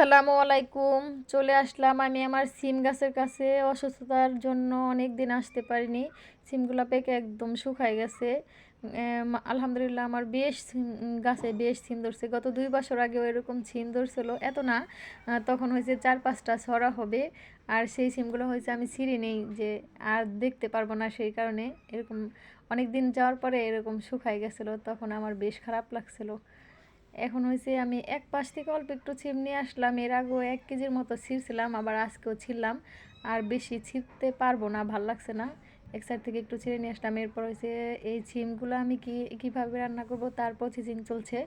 আসসালামু আলাইকুম। চলে আসলাম আমি আমার সিম গাছের কাছে। অসুস্থতার জন্য অনেক দিন আসতে পারিনি। সিমগুলো পেকে একদম শুকায় গেছে। আলহামদুলিল্লাহ আমার বেশ গাছে বেশ সিম ধরছে। গত দুই বছর আগেও এরকম সিম ধরছিল। এত না তখন হয়েছে চার পাঁচটা ছড়া হবে। আর সেই সিমগুলো হয়েছে আমি ছিঁড়ে নেই যে আর দেখতে পারব না সেই কারণে। এরকম অনেক দিন যাওয়ার পরে এরকম শুকায় গেছিল। তখন আমার বেশ খারাপ লাগছিল। এখন হয়েছে আমি এক পাশ থেকে অল্প একটু ছিম নিয়ে আসলাম। এর আগেও এক কেজির মতো ছিঁড়ছিলাম, আবার আজকেও ছিঁড়লাম। আর বেশি ছিঁড়তে পারব না, ভালো লাগছে না। এক সাইড থেকে একটু ছিঁড়ে নিয়ে আসলাম। এরপর হয়েছে এই ছিমগুলো আমি কি, কীভাবে রান্না করব তার প্রসেসিং চলছে।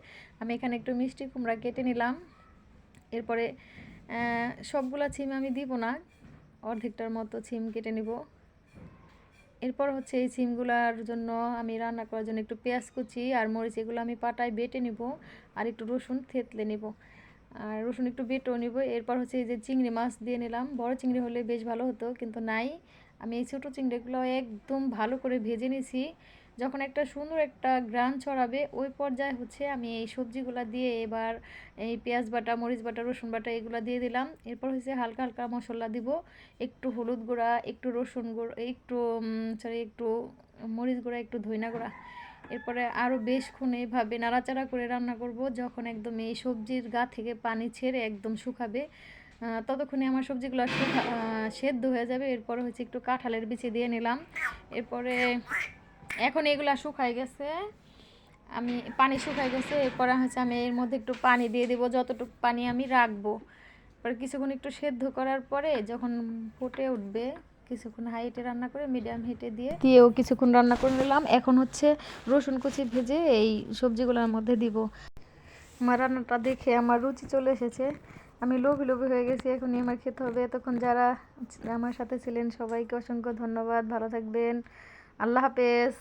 আমি এখানে একটু মিষ্টি কুমড়া কেটে নিলাম। এরপরে সবগুলা ছিম আমি দিব না। অর্ধেকটার মতো ছিম কেটে নিব। এরপর হচ্ছে এই সিমগুলার জন্য আমি রান্না করার জন্য একটু পেঁয়াজ কুচি আর মরিচ এগুলো আমি পাটায় বেটে নিব আর একটু রসুন থেতলে নিব। আর রসুন একটু বেটেও নিব। এরপর হচ্ছে এই যে চিংড়ি মাছ দিয়ে নিলাম। বড় চিংড়ি হলে বেশ ভালো হতো, কিন্তু নাই। আমি এই ছোটো চিংড়িগুলো একদম ভালো করে ভেজে নিয়েছি যখন একটা সুন্দর একটা গ্রান ছড়াবে, ওই পর্যায়ে হচ্ছে আমি এই সবজিগুলো দিয়ে এবার এই পেঁয়াজ বাটা, মরিচ বাটা, রসুন বাটা এগুলো দিয়ে দিলাম। এরপর হচ্ছে হালকা হালকা মশলা দিব, একটু হলুদ গুঁড়া, একটু রসুন গুঁড়ো, একটু সরি একটু মরিচ গুঁড়া, একটু ধইনা গুঁড়া। এরপরে আরও বেশক্ষণ এইভাবে নাড়াচাড়া করে রান্না করব, যখন একদম এই সবজির গা থেকে পানি ছেড়ে একদম শুকাবে। ততক্ষণে আমার সবজিগুলো সেদ্ধ হয়ে যাবে। এরপরে হচ্ছে একটু কাঁঠালের বিচি দিয়ে নিলাম। এরপরে এখন এগুলা শুকায় গেছে। আমি পানি শুকায় গেছে, এরপরে হচ্ছে আমি এর মধ্যে একটু পানি দিয়ে দেবো, যতটুকু পানি আমি রাখব। এবার কিছুক্ষণ একটু সেদ্ধ করার পরে যখন ফুটে উঠবে, কিছুক্ষণ হাই হিটে রান্না করে মিডিয়াম হিটে দিয়ে দিয়েও কিছুক্ষণ রান্না করে নিলাম। এখন হচ্ছে রসুন কুচি ভেজে এই সবজিগুলোর মধ্যে দিব। আমার রান্নাটা দেখে আমার রুচি চলে এসেছে। আমি লোভি লোভি হয়ে গেছি, এখনই আমার খেতে হবে। এতক্ষণ যারা আমার সাথে ছিলেন, সবাইকে অসংখ্য ধন্যবাদ। ভালো থাকবেন। আল্লাহ হাফেজ।